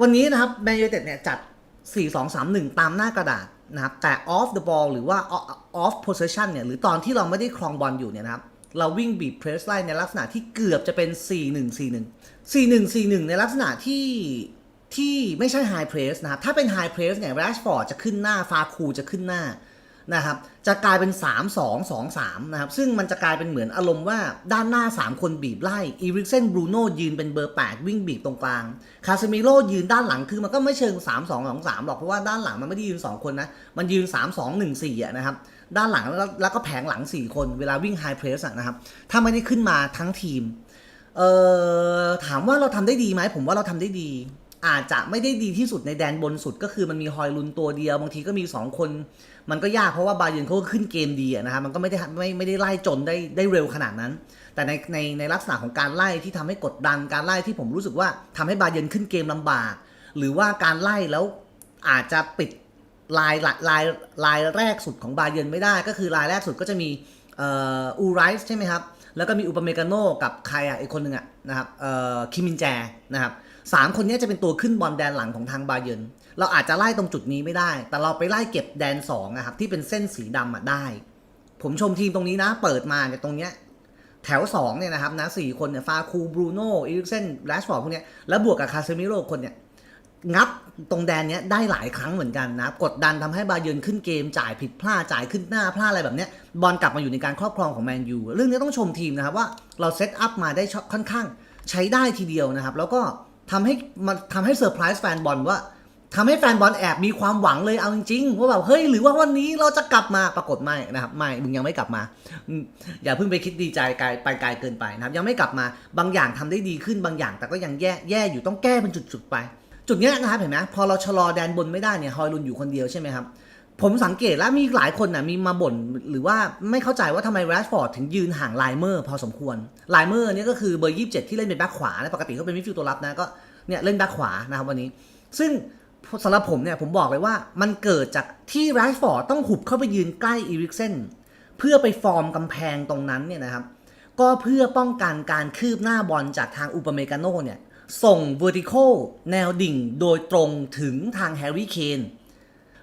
วันนี้นะครับแมนยูเต็ดเนี่ยจัด 4-2-3-1 ตามหน้ากระดาษนะครับแต่ off the ball หรือว่า off possession เนี่ยหรือตอนที่เราไม่ได้ครองบอลอยู่เนี่ยนะครับเราวิ่งบีบเพรสไล่ในลักษณะที่เกือบจะเป็น 4-1-4-1 4-1-4-1 ในลักษณะที่ที่ไม่ใช่ไฮเพรสนะครับถ้าเป็นไฮเพรสเนี่ยแรชฟอร์ดจะขึ้นหน้าฟาคูจะขึ้นหน้า นะครับจะกลายเป็น 3 2 2 3นะครับซึ่งมันจะกลายเป็นเหมือนอารมณ์ว่าด้านหน้า 3 คนบีบไล่อีริกเซนบรูโน่ยืนเป็นเบอร์ 8 วิ่งบีบตรงกลางคาเซมิโร่ยืนด้านหลังคือมันก็ไม่เชิง 3 2 2 3หรอกเพราะว่าด้านหลังมันไม่ได้ยืน 2 คนนะมันยืน 3 2 1 4อะนะครับด้านหลังแล้วแล้วก็แผงหลัง 4 คนเวลาวิ่งไฮเพรสนะครับถ้าไม่ได้ขึ้นมาทั้งทีมเอ่อถามว่าเราทำได้ดีไหมผมว่าเราทำได้ดี อาจจะไม่ได้ดีที่สุดในแดนบนสุดก็คือมันมีฮอยลุนตัวเดียว บางทีก็มี 2 คน มันก็ยากเพราะว่าบาเยนเขาก็ขึ้นเกมดีนะครับมันก็ไม่ได้ไม่ไม่ได้ไล่จนได้ได้เร็วขนาดนั้น แต่ในในในลักษณะของการไล่ที่ทำให้กดดันการไล่ที่ผมรู้สึกว่าทำให้บาเยนขึ้นเกมลำบาก หรือว่าการไล่แล้วอาจจะปิดลายลายลายลายแรกสุดของบาเยนไม่ได้ ก็คือลายแรกสุดก็จะมีอูไรส์ใช่ไหมครับแล้วก็มีอุปเมกาโนกับใครอะอีกคนหนึ่งอะนะครับคิมินแจนะครับ สามคนนี้จะเป็นตัวขึ้นบอลแดนหลังของทางบาเยิร์นเราอาจจะไล่ตรงจุดนี้ไม่ได้ แต่เราไปไล่เก็บแดนสองนะครับที่เป็นเส้นสีดำอะได้ ผมชมทีมตรงนี้นะ เปิดมาเนี่ยตรงเนี้ยแถวสองเนี่ยนะครับนะสี่คนเนี่ยฟาคูบรูโน่อีริกเซนแรชฟอร์ดพวกเนี้ยแล้วบวกกับคาเซมิโร่คนเนี่ยงับตรงแดนเนี้ยได้หลายครั้งเหมือนกันนะกดดันทำให้บาเยิร์นขึ้นเกมจ่ายผิดพลาดจ่ายขึ้นหน้าพลาดอะไรแบบเนี้ยบอลกลับมาอยู่ในการครอบครองของแมนยูเรื่องนี้ต้องชมทีมนะครับว่าเราเซตอัพมาได้ค่อนข้างใช้ได้ทีเดียวนะครับ แล้วก็ ทำให้มันทำให้เซอร์ไพรส์แฟนบอลว่าทำให้แฟนบอลแอบมีความหวังเลยเอาจริงๆว่าแบบเฮ้ยหรือว่าวันนี้เราจะกลับมาปรากฏไม่นะครับไม่มึงยังไม่กลับมา อย่าเพิ่งไปคิดดีใจไกลไปไกลเกินไปนะครับ ยังไม่กลับมาบางอย่างทำได้ดีขึ้นบางอย่าง แต่ก็ยังแย่แย่อยู่ต้องแก้เป็นจุดๆไป จุดเนี้ยนะครับเห็นไหมพอเราชะลอแดนบนไม่ได้เนี่ยฮอยลุนอยู่คนเดียวใช่ไหมครับ ผมสังเกตแล้วมีหลายคนนะมีมาบ่นหรือว่าไม่เข้าใจว่าทำไมแรชฟอร์ดถึงยืนห่างไลเมอร์พอสมควรไลเมอร์เนี่ยก็คือเบอร์ยี่สิบเจ็ดที่เล่นเป็นแบ็คขวานะปกติเขาเป็นมิดฟิลด์ตัวรับนะก็เนี่ยเล่นแบ็คขวานะครับวันนี้ ซึ่งสำหรับผมเนี่ยผมบอกเลยว่ามันเกิดจากที่แรชฟอร์ดต้องหุบเข้าไปยืนใกล้อีริกเซนเพื่อไปฟอร์มกำแพงตรงนั้นเนี่ยนะครับก็เพื่อป้องกันการคืบหน้าบอลจากทางอุปเมกาโนเนี่ยส่ง vertical แนวดิ่งโดยตรงถึงทางแฮร์รี่เคน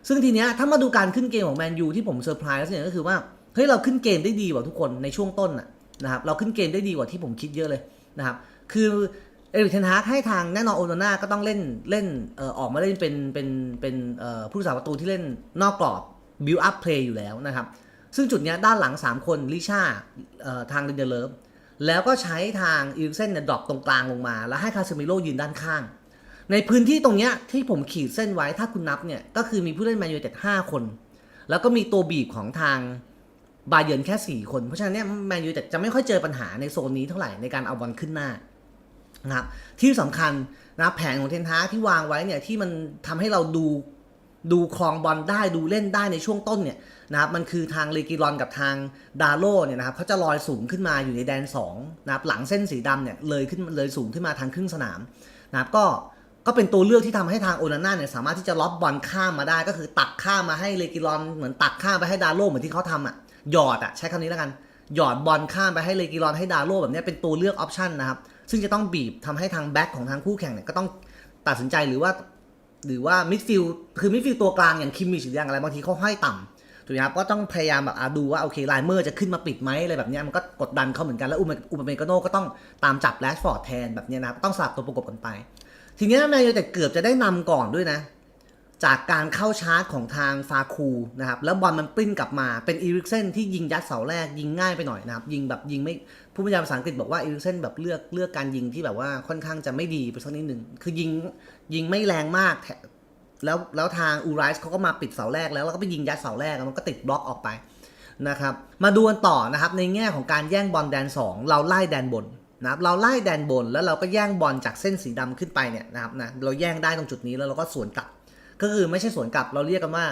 ซึ่งทีเนี้ยถ้ามาดูการขึ้นเกมของแมนยูที่ผมเซอร์ไพรส์เนี่ยก็คือว่าเฮ้ยเราขึ้นเกมได้ดีกว่าทุกคนในช่วงต้นนะครับเราขึ้นเกมได้ดีกว่าที่ผมคิดเยอะเลยนะครับคือเอริกเทนฮากให้ทางแน่นอนโอโนนาก็ต้องเล่นเล่นเอ่อออกมาเล่นเป็นเป็นเป็นเอ่อผู้รักษาประตูที่เล่นนอกกรอบ build up play อยู่แล้วนะครับ ซึ่งจุดเนี้ยด้านหลัง 3 คนลิชาเอ่อทางเดนเดเลฟแล้วก็ใช้ทางอีริกเซนเนี่ยดรอปตรงกลางลงมา แล้วให้คาเซมิโรยืนด้านข้าง ในพื้นที่ตรงเนี้ยที่ผมขีดเส้นไว้ถ้าคุณนับเนี่ย ก็คือมีผู้เล่นแมนยูเต็ด5คน แล้วก็มีตัวบีบของทางบาเยิร์นแค่ 4 คน เพราะฉะนั้นเนี่ยแมนยูเต็ดจะไม่ค่อยเจอปัญหาในโซนนี้เท่าไหร่ในการเอาบอลขึ้นหน้านะครับที่สำคัญนะแผนของเทนฮาที่วางไว้เนี่ยที่มันทำให้เราดูดูคลองบอลได้ดูเล่นได้ในช่วงต้นเนี่ยนะครับมันคือทางเลกิรอนกับทางดาโลเนี่ยนะครับเขาจะลอยสูงขึ้นมาอยู่ในแดน2นะครับหลังเส้นสีดำเนี่ยเลยขึ้นเลยสูงขึ้นมาทางครึ่งสนามนะครับก็ ก็เป็นตัวเลือกที่ทำให้ทางโอนาน่าเนี่ยสามารถที่จะล็อบบอลข้ามมาได้ ก็คือตักข้ามมาให้เลกิรอนเหมือนตักข้ามไปให้ดาโลเหมือนที่เขาทำอะหยอดอะใช้คำนี้แล้วกัน หยอดบอลข้ามไปให้เลกิรอนให้ดาโลแบบเนี้ยเป็นตัวเลือกออปชันนะครับซึ่งจะต้องบีบทำให้ทางแบ็คของทางคู่แข่งเนี่ยก็ต้องตัดสินใจหรือว่า หรือว่ามิดฟิลคือมิดฟิลตัวกลางอย่างคิมมิชหรืออย่างอะไรบางทีเขาห้อยต่ำถูกไหมครับก็ต้องพยายามแบบดูว่าโอเคไลเมอร์จะขึ้นมาปิดไหมอะไรแบบเนี้ยมันก็กดดันเขาเหมือนกันแล้วอุปอุปเมกโนก็ต้องตามจับแรชฟอร์ดแทนแบบนี้นะครับต้องสลับตัวประกบกันไป ทีนี้แมนยูแต่เกือบจะได้นำก่อนด้วยนะ จากการเข้าชาร์จของทางฟาคูนะครับ แล้วบอลมันปริ้นกลับมาเป็นอีริกเซนที่ยิงยัดเสาแรกยิงง่ายไปหน่อยนะครับ ยิงแบบยิงไม่ผู้บรรยายภาษาอังกฤษบอกว่าอีริกเซนแบบเลือกเลือกการยิงที่แบบว่าค่อนข้างจะไม่ดีไปสักนิดหนึ่งคือยิงยิงไม่แรงมากแล้วแล้วทางอูไรส์เขาก็มาปิดเสาแรกแล้วแล้วก็ไปยิงยัดเสาแรกแล้วมันก็ติดบล็อกออกไปนะครับ มาดูกันต่อนะครับในแง่ของการแย่งบอลแดน 2 เราไล่แดนบน นะครับเราไล่แดนบนแล้วเราก็แย่งบอลจากเส้นสีดำขึ้นไปเนี่ยนะครับนะเราแย่งได้ตรงจุดนี้แล้วเราก็สวนกลับ ก็คือไม่ใช่สวนกลับเราเรียกกันว่า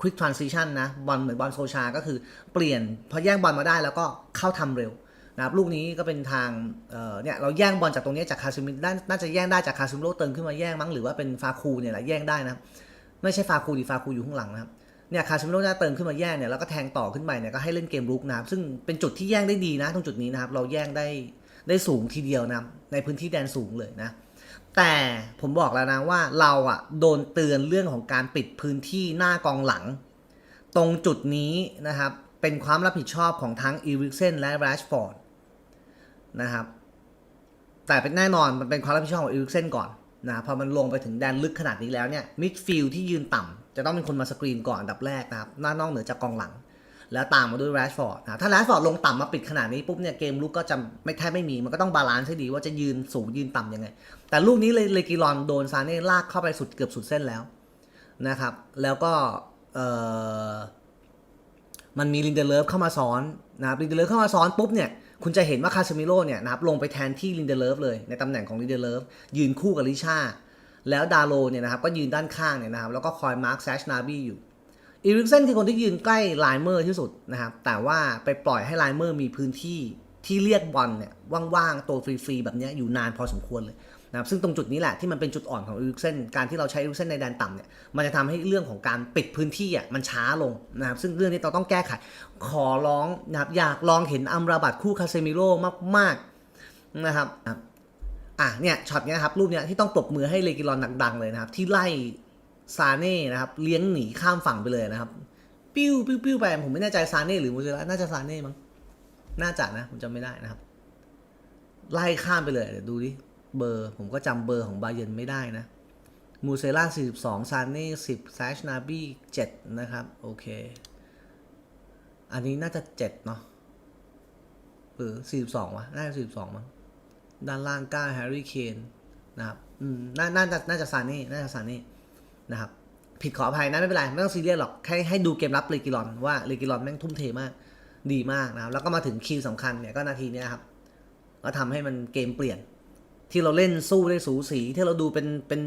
quick transition นะบอลเหมือนบอลโซชา ก็คือเปลี่ยนพอแย่งบอลมาได้แล้วก็เข้าทำเร็วนะครับลูกนี้ก็เป็นทางเอ่อเนี่ยเราแย่งบอลจากตรงนี้จากคาซิมิน่าน่าจะแย่งได้จากคาซิมิโรเติมขึ้นมาแย่งมั้งหรือว่าเป็นฟาคูเนี่ยแหละแย่งได้นะไม่ใช่ฟาคูดีฟาคูอยู่ข้างหลังนะครับเนี่ยคาซิมิโร่น่าเติมขึ้นมาแย่งเนี่ยแล้วก็แทงต่อขึ้นไปเนี่ยก็ให้เล่นเกมรุกนะครับซึ่งเป็นจุดที่แย่งได้ดีนะตรงจุดนี้นะครับเราแย่งได้ ได้สูงทีเดียวนะในพื้นที่แดนสูงเลยนะ แต่ผมบอกแล้วนะว่าเราอะโดนเตือนเรื่องของการปิดพื้นที่หน้ากองหลัง ตรงจุดนี้นะครับ เป็นความรับผิดชอบของทั้งอีริกเซนและแรชฟอร์ดนะครับแต่เป็นแน่นอนมันเป็นความรับผิดชอบของอีริกเซนก่อนนะพอมันลงไปถึงแดนลึกขนาดนี้แล้วเนี่ยมิดฟิลที่ยืนต่ำจะต้องเป็นคนมาสกรีนก่อนอันดับแรกนะครับหน้านอกเหนือจากกองหลัง แล้วตามมาด้วยแรชฟอร์ดนะถ้าแรชฟอร์ดลงต่ำมาปิดขนาดนี้ปุ๊บเนี่ยเกมลุกก็จะไม่แทบไม่มีมันก็ต้องบาลานซ์ให้ดีว่าจะยืนสูงยืนต่ำยังไง แต่ลูกนี้เลยเลกิรอนโดนซาเน่ลากเข้าไปสุดเกือบสุดเส้นแล้วนะครับ แล้วก็เออมันมีลินเดเลฟเข้ามาซ้อนนะครับลินเดเลฟเข้ามาซ้อนปุ๊บเนี่ยคุณจะเห็นว่าคาเซมิโร่เนี่ยนะครับลงไปแทนที่ลินเดเลฟเลยในตำแหน่งของลินเดเลฟยืนคู่กับลิชาแล้วดาโลเนี่ยนะครับก็ยืนด้านข้างเนี่ยนะครับแล้วก็คอยมาร์คแซชนาบี้อยู่ อีริกเซนคือคนที่ยืนใกล้ไลเมอร์ที่สุดนะครับ แต่ว่าไปปล่อยให้ไลเมอร์มีพื้นที่ที่เรียกบอลเนี่ยว่างๆ ตัวฟรีๆ แบบนี้อยู่นานพอสมควรเลยนะครับซึ่งตรงจุดนี้แหละที่มันเป็นจุดอ่อนของอีริกเซนการที่เราใช้อีริกเซนในแดนต่ำเนี่ยมันจะทำให้เรื่องของการปิดพื้นที่อะมันช้าลงนะครับซึ่งเรื่องนี้เราต้องแก้ไข ขอร้องนะครับอยากลองเห็นอัมราบัตคู่คาเซมิโร่มากๆนะครับอะเนี่ยช็อตเนี้ยครับรูปเนี้ยที่ต้องปรบมือให้เลกิรอนดังๆเลยนะครับที่ไล่ ซาเน่นะครับเลี้ยงหนีข้ามฝั่งไปเลยนะครับ ปิ้วปิ้วปิ้วไปผมไม่แน่ใจซาเน่หรือมูเซล่าน่าจะซาเน่มั้งน่าจะนะผมจำไม่ได้นะครับ ไล่ข้ามไปเลยเดี๋ยวดูดิเบอร์ผมก็จำเบอร์ของบาเยนไม่ได้นะมูเซล่า42ซาเน่10แซชนาบี้7นะครับ โอเค อันนี้น่าจะ 7 เนาะหรือ42วะน่าจะ42มั้งด้านล่างก้าแฮร์รี่เคนนะครับ อืม น่า น่าจะ น่าจะซาเน่ น่าจะซาเน่ นะครับผิดขออภัยนะไม่เป็นไรไม่ต้องซีเรียสหรอกแค่ให้ดูเกมรับเลกิรอนว่าเลกิรอนแม่งทุ่มเทมากดีมากนะครับแล้วก็มาถึงคีย์สำคัญเนี่ยก็นาทีนี้ครับก็ทำให้มันเกมเปลี่ยน ที่เราเล่นสู้ได้สูสี ที่เราดูเป็นเป็น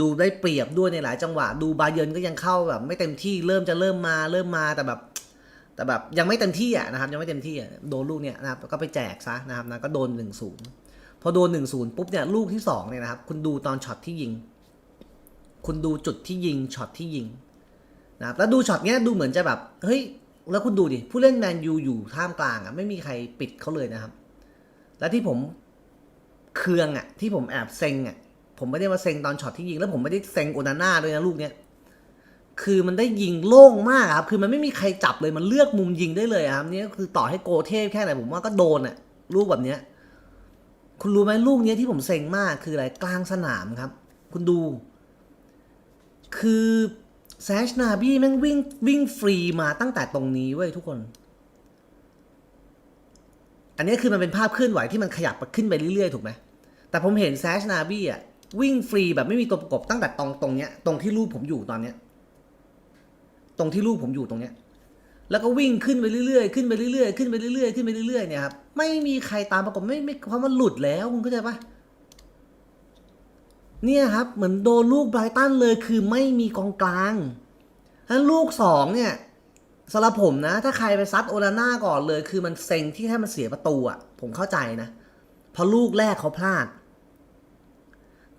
ดูได้เปรียบด้วยในหลายจังหวะ ดูบาเยินก็ยังเข้าแบบไม่เต็มที่เริ่มจะเริ่มมาเริ่มมาแต่แบบ แต่แบบยังไม่เต็มที่อะนะครับยังไม่เต็มที่อะโดนลูกเนี่ยนะครับก็ไปแจกซะนะครับนะก็โดนหนึ่งศูนย์พอโดนหนึ่งศูนย์ปุ๊บเนี่ยลูกที่สองเนี่ยนะครับคุณดูตอนช็อตที่ยิง คุณดูจุดที่ยิงช็อตที่ยิงนะครับแล้วดูช็อตเนี้ยดูเหมือนจะแบบเฮ้ยแล้วคุณดูดิผู้เล่นแมนยูอยู่ท่ามกลางอะไม่มีใครปิดเขาเลยนะครับ แล้วที่ผมเคืองอะที่ผมแอบเซ็งอะผมไม่ได้มาเซ็งตอนช็อตที่ยิง แล้วผมไม่ได้เซ็งโอนาน่าด้วยนะลูกเนี้ยคือมันได้ยิงโล่งมากครับคือมันไม่มีใครจับเลยมันเลือกมุมยิงได้เลยอะครับนี่คือต่อให้โกเทพแค่ไหนผมว่าก็โดนอะลูกแบบเนี้ยคุณรู้ไหมลูกเนี้ยที่ผมเซ็งมากคืออะไรกลางสนามครับ คุณดู คือแซชนาบี้แม่งวิ่งวิ่งฟรีมาตั้งแต่ตรงนี้เว้ยทุกคน อันนี้คือมันเป็นภาพเคลื่อนไหวที่มันขยับขึ้นไปเรื่อยๆ ถูกไหม แต่ผมเห็นแซชนาบี้อะวิ่งฟรีแบบไม่มีตัวประกบตั้งแต่ตรงตรงเนี้ยตรงที่รูปผมอยู่ตอนเนี้ย ตรงที่รูปผมอยู่ตรงเนี้ย แล้วก็วิ่งขึ้นไปเรื่อยๆ ขึ้นไปเรื่อยๆ ขึ้นไปเรื่อยๆ ขึ้นไปเรื่อยๆ เนี่ยครับ ไม่มีใครตามประกบไม่ไม่เพราะมันหลุดแล้วคุณเข้าใจปะ เนี่ยครับเหมือนโดนลูกไบรตันเลยคือไม่มีกองกลางถ้าลูกสองเนี่ยสำหรับผมนะ ถ้าใครไปซัดโอนาน่าก่อนเลย คือมันเซ็งที่ให้มันเสียประตูอะ ผมเข้าใจนะเพราะลูกแรกเขาพลาด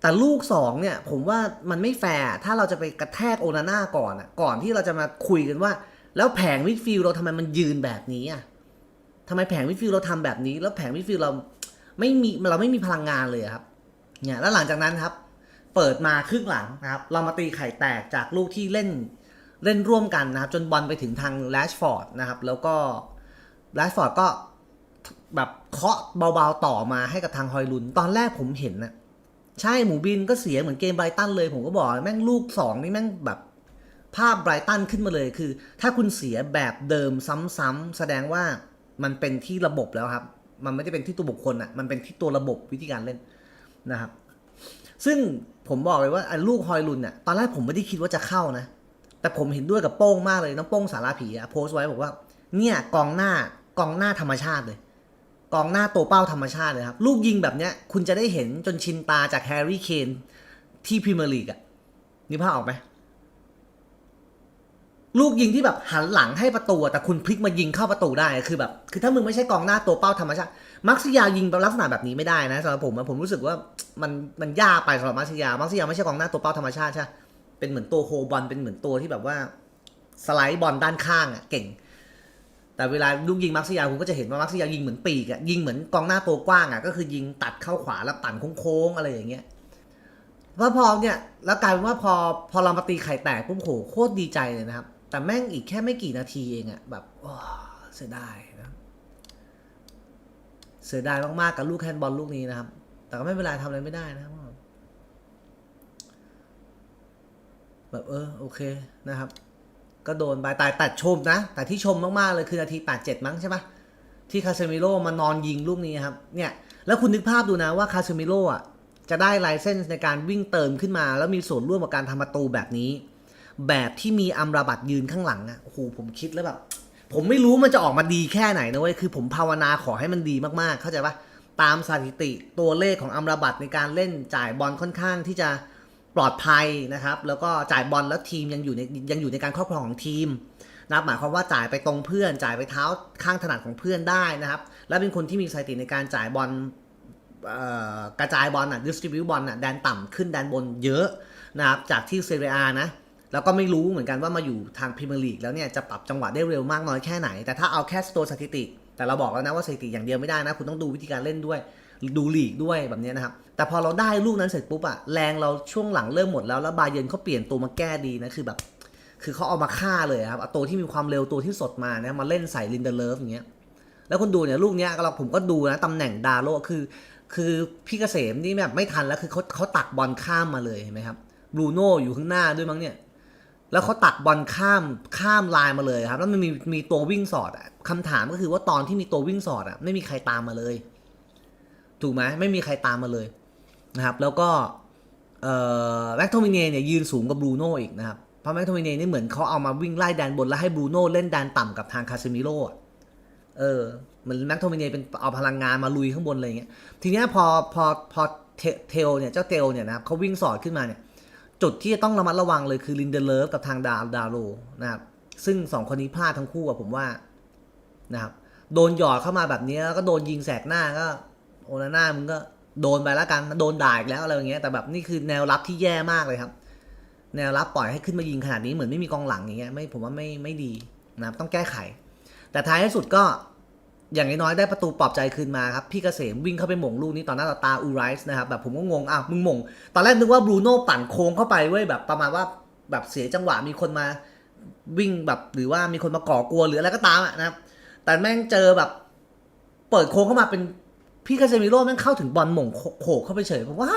แต่ลูกสองเนี่ย ผมว่ามันไม่แฟร์ถ้าเราจะไปกระแทกโอนาน่าก่อนอะ ก่อนที่เราจะมาคุยกันว่า แล้วแผงมิดฟิลเราทำไมมันยืนแบบนี้อะทำไมแผงมิดฟิลเราทำแบบนี้ แล้วแผงมิดฟิลเราไม่มีเราไม่มีพลังงานเลยครับ เนี่ยแล้วหลังจากนั้นครับ เปิดมาครึ่งหลังนะครับเรามาตีไข่แตกจากลูกที่เล่นเล่นร่วมกันนะครับ จนบอลไปถึงทางแรชฟอร์ดนะครับ แล้วก็แรชฟอร์ดก็แบบเคาะเบาๆต่อมาให้กับทางฮอยลุน ตอนแรกผมเห็นนะใช่หมูบินก็เสียเหมือนเกมไบรตันเลย ผมก็บอกแม่งลูกสองนี่แม่งแบบภาพไบรตันขึ้นมาเลยคือ ถ้าคุณเสียแบบเดิมซ้ำๆแสดงว่ามันเป็นที่ระบบแล้วครับ มันไม่ได้เป็นที่ตัวบุคคลอะมันเป็นที่ตัวระบบวิธีการเล่นนะครับ ซึ่ง ผมบอกเลยว่าไอ้ลูกฮอยลุนเนี่ยตอนแรกผมไม่ได้คิดว่าจะเข้านะ แต่ผมเห็นด้วยกับโป้งมากเลยน้องโป้งสาราผีอะโพสต์ไว้บอกว่า เนี่ยกองหน้ากองหน้าธรรมชาติเลย กองหน้าตัวเป้าธรรมชาติเลยครับ ลูกยิงแบบเนี้ยคุณจะได้เห็นจนชินตาจากแฮร์รี่เคนที่พรีเมียร์ลีกอะนึกภาพออกไหมลูกยิงที่แบบหันหลังให้ประตูแต่คุณพลิกมายิงเข้าประตูได้คือแบบ คือถ้ามึงไม่ใช่กองหน้าตัวเป้าธรรมชาติ มักซิยายิงแบบลักษณะแบบนี้ไม่ได้นะสำหรับผมอะผมรู้สึกว่ามันมันยากไปสำหรับมักซิยา มักซิยาไม่ใช่กองหน้าตัวเป้าธรรมชาติใช่เป็นเหมือนตัวโฮบอลเป็นเหมือนตัวที่แบบว่าสไลด์บอลด้านข้างอะเก่ง แต่เวลาลูกยิงมักซิยาคุณก็จะเห็นว่ามักซิยายิงเหมือนปีกอะยิงเหมือนกองหน้าตัวกว้างอะก็คือยิงตัดเข้าขวาแล้วปั่นโค้งๆอะไรอย่างเงี้ยแล้วพอเนี่ยแล้วกลายเป็นว่าพอพอเรามาตีไข่แตกปุ๊บโหโคตรดีใจเลยนะครับ แต่แม่งอีกแค่ไม่กี่นาทีเองอะแบบเสียดายนะ เสียดายมากๆกับลูกแฮนด์บอลลูกนี้นะครับ แต่ก็ไม่เป็นไรทำอะไรไม่ได้นะครับแบบเออโอเคนะครับ ก็โดนไปแต่แต่ชมนะ แต่ที่ชมมากๆเลยคือนาที 87 มั้งใช่ปะที่คาเซมิโร่มานอนยิงลูกนี้ครับ เนี่ยแล้วคุณนึกภาพดูนะว่าคาเซมิโร่อะจะได้ไลเซนส์ในการวิ่งเติมขึ้นมา แล้วมีส่วนร่วมกับการทำประตูแบบนี้ แบบที่มีอัมราบัตยืนข้างหลังอะโอ้โหผมคิดแล้วแบบ ผมไม่รู้มันจะออกมาดีแค่ไหนนะเว้ย คือผมภาวนาขอให้มันดีมากๆ เข้าใจปะตามสถิติตัวเลขของอัมราบัตในการเล่นจ่ายบอลค่อนข้างที่จะปลอดภัยนะครับ แล้วก็จ่ายบอลแล้วทีมยังอยู่ในยังอยู่ในการครอบครองของทีมนับหมายความว่าจ่ายไปตรงเพื่อน จ่ายไปเท้าข้างถนัดของเพื่อนได้นะครับ และเป็นคนที่มีสถิติในการจ่ายบอลกระจายบอลอะดิสติบิวบอลอะแดนต่ำขึ้นแดนบนเยอะนะครับจากที่เซเรียนะ แล้วก็ไม่รู้เหมือนกันว่ามาอยู่ทางพรีเมียร์ลีกแล้วเนี่ยจะปรับจังหวะได้เร็วมากน้อยแค่ไหน แต่ถ้าเอาแค่ตัวสถิติ แต่เราบอกแล้วนะว่าสถิติอย่างเดียวไม่ได้นะ คุณต้องดูวิธีการเล่นด้วย ดูลีกด้วยแบบนี้นะครับ แต่พอเราได้ลูกนั้นเสร็จปุ๊บอะแรงเราช่วงหลังเริ่มหมดแล้ว แล้วบาเยนเขาเปลี่ยนตัวมาแก้ดีนะคือแบบ คือเขาเอามาฆ่าเลยครับเอาตัวที่มีความเร็วตัวที่สดมาเนี่ยมาเล่นใส่ลินเดเลฟอย่างเงี้ย แล้วคุณดูเนี่ยลูกเนี้ยเราผมก็ดูนะตำแหน่งดาโลคือ คือพี่เกษมนี่แบบไม่ทันแล้วคือเขาเขาตักบอลข้ามมาเลยเห็นไหมครับบรูโน่อยู่ข้างหน้าด้วยมั้งเนี่ย แล้วเขาตักบอลข้ามข้ามลายมาเลยครับแล้วมันมีมีตัววิ่งสอดอะคำถามก็คือว่าตอนที่มีตัววิ่งสอดอะไม่มีใครตามมาเลย ถูกไหมไม่มีใครตามมาเลยนะครับ แล้วก็แม็กโทมิเน่เนี่ยยืนสูงกว่าบรูโน่อีกนะครับเพราะแม็กโทมิเน่นี่เหมือนเขาเอามาวิ่งไล่แดนบนแล้วให้บรูโน่เล่นแดนต่ำกับทางคาซิมิโร่เออเหมือนแม็กโทมิเน่เป็นเอาพลังงานมาลุยข้างบนอะไรอย่างเงี้ยทีเนี้ยพอพอพอเทลเนี่ยเจ้าเทลเนี่ยนะครับเขาวิ่งสอดขึ้นมาเนี่ย จุดที่จะต้องระมัดระวังเลยคือลินเดเลฟกับทางดาดาโรนะครับซึ่งสองคนนี้พลาดทั้งคู่อะผมว่านะครับโดนหยอดเข้ามาแบบนี้แล้วก็โดนยิงแสกหน้าก็โอนาน่ามึงก็โดนไปแล้วกันโดนด่าอีกแล้วอะไรอย่างเงี้ยแต่แบบนี่คือแนวรับที่แย่มากเลยครับ แนวรับปล่อยให้ขึ้นมายิงขนาดนี้เหมือนไม่มีกองหลังอย่างเงี้ยไม่ผมว่าไม่ไม่ดีนะครับต้องแก้ไข แต่ท้ายที่สุดก็ อย่างน้อยๆได้ประตูปลอบใจคืนมาครับ พี่เกษมวิ่งเข้าไปหม่งลูกนี้ตอนหน้าต่อตาอูไรส์นะครับแบบผมก็งงอ้าวมึงหม่ง ตอนแรกนึกว่าบรูโน่ปั่นโค้งเข้าไปเว้ยแบบประมาณว่าแบบเสียจังหวะมีคนมาวิ่งแบบหรือว่ามีคนมาก่อกลัวหรืออะไรก็ตามอะนะครับ แต่แม่งเจอแบบ เปิดโค้งเข้ามาเป็นพี่คาเซมิโร่แม่งเข้าถึงบอลหม่งโขกเข้าไปเฉยผมว่า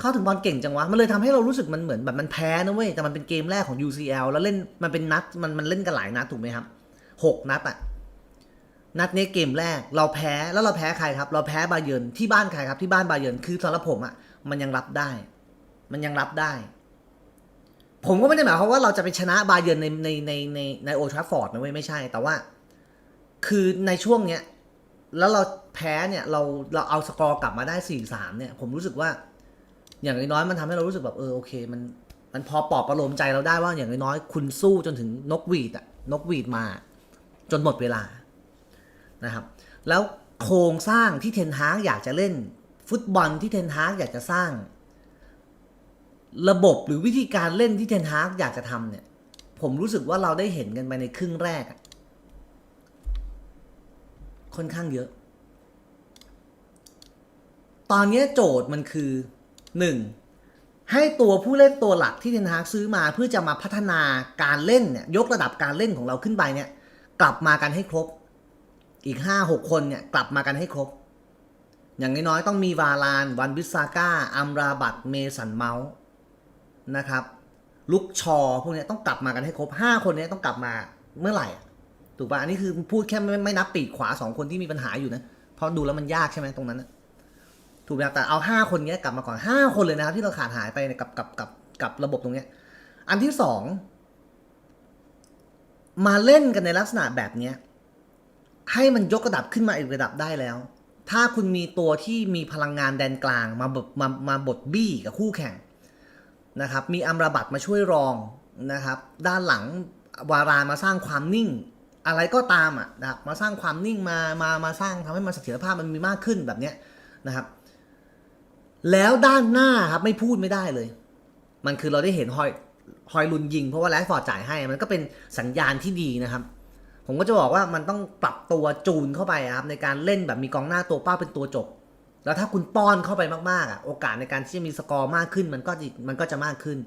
เข้าถึงบอลเก่งจังวะ มันเลยทำให้เรารู้สึกมันเหมือนแบบมันแพ้นะเว้ยแต่มันเป็นเกมแรกของ UCL แล้วเล่นมันเป็นนัดมันมันเล่นกันหลายนัดถูกไหมครับหกนัดอะ นัดนี้เกมแรกเราแพ้แล้วเราแพ้ใครครับ เราแพ้บาเยิร์นที่บ้านใครครับที่บ้านบาเยิร์นคือสำหรับผมอะมันยังรับได้ มันยังรับได้ ผมก็ไม่ได้หมายความว่าเราจะไปชนะบาเยิร์นในในในในในโอทราฟอร์ดนะเว้ยไม่ใช่ แต่ว่า คือในช่วงเนี้ยแล้วเราแพ้เนี่ยเราเราเอาสกอร์กลับมาได้สี่สามเนี่ย ผมรู้สึกว่า อย่างน้อยมันทำให้เรารู้สึกแบบเออโอเค มันมันพอปลอบประโลมใจเราได้ว่าอย่างน้อยคุณสู้จนถึงนกหวีดอะนกหวีดมา จนหมดเวลา นะครับ แล้วโครงสร้างที่เทนฮากอยากจะเล่น ฟุตบอลที่เทนฮากอยากจะสร้าง ระบบหรือวิธีการเล่นที่เทนฮากอยากจะทำเนี่ย ผมรู้สึกว่าเราได้เห็นกันไปในครึ่งแรก ค่อนข้างเยอะ ตอนนี้โจทย์มันคือหนึ่งให้ตัวผู้เล่นตัวหลักที่เทนฮากซื้อมาเพื่อจะมาพัฒนาการเล่นเนี่ยยกระดับการเล่นของเราขึ้นไปเนี่ย กลับมากันให้ครบ อีกห้าหกคนเนี่ยกลับมากันให้ครบ อย่างน้อยๆต้องมีวาลาน วันบิสซาก้า อัมราบัตเมสันเมาส์นะครับ ลุกชอพวกเนี้ยต้องกลับมากันให้ครบห้าคนเนี้ยต้องกลับมาเมื่อไหร่ถูกปะอันนี้คือพูดแค่ไม่ไม่นับปีกขวาสองคนที่มีปัญหาอยู่นะ เพราะดูแล้วมันยากใช่ไหมตรงนั้นนะถูกไหมครับแต่เอาห้าคนนี้กลับมาก่อนห้าคนเลยนะครับที่เราขาดหายไปเนี่ยกับกับกับกับระบบตรงเนี้ยอันที่สองมาเล่นกันในลักษณะแบบเนี้ย ให้มันยกระดับขึ้นมาอีกระดับได้แล้ว ถ้าคุณมีตัวที่มีพลังงานแดนกลางมาบดมามาบดบี้กับคู่แข่งนะครับ มีอัมราบัตมาช่วยรองนะครับ ด้านหลังวารามาสร้างความนิ่ง อะไรก็ตามอะนะครับมาสร้างความนิ่งมามามาสร้างทำให้มันเสถียรภาพมันมีมากขึ้นแบบเนี้ยนะครับ แล้วด้านหน้าครับไม่พูดไม่ได้เลย มันคือเราได้เห็นฮอยฮอยลุนยิงเพราะว่าแรดฟอร์ดจ่ายให้มันก็เป็นสัญญาณที่ดีนะครับ ผมก็จะบอกว่ามันต้องปรับตัวจูนเข้าไปครับในการเล่นแบบมีกองหน้าตัวเป้าเป็นตัวจบ แล้วถ้าคุณป้อนเข้าไปมากๆอะโอกาสในการที่จะมีสกอร์มากขึ้นมันก็มันก็จะมากขึ้น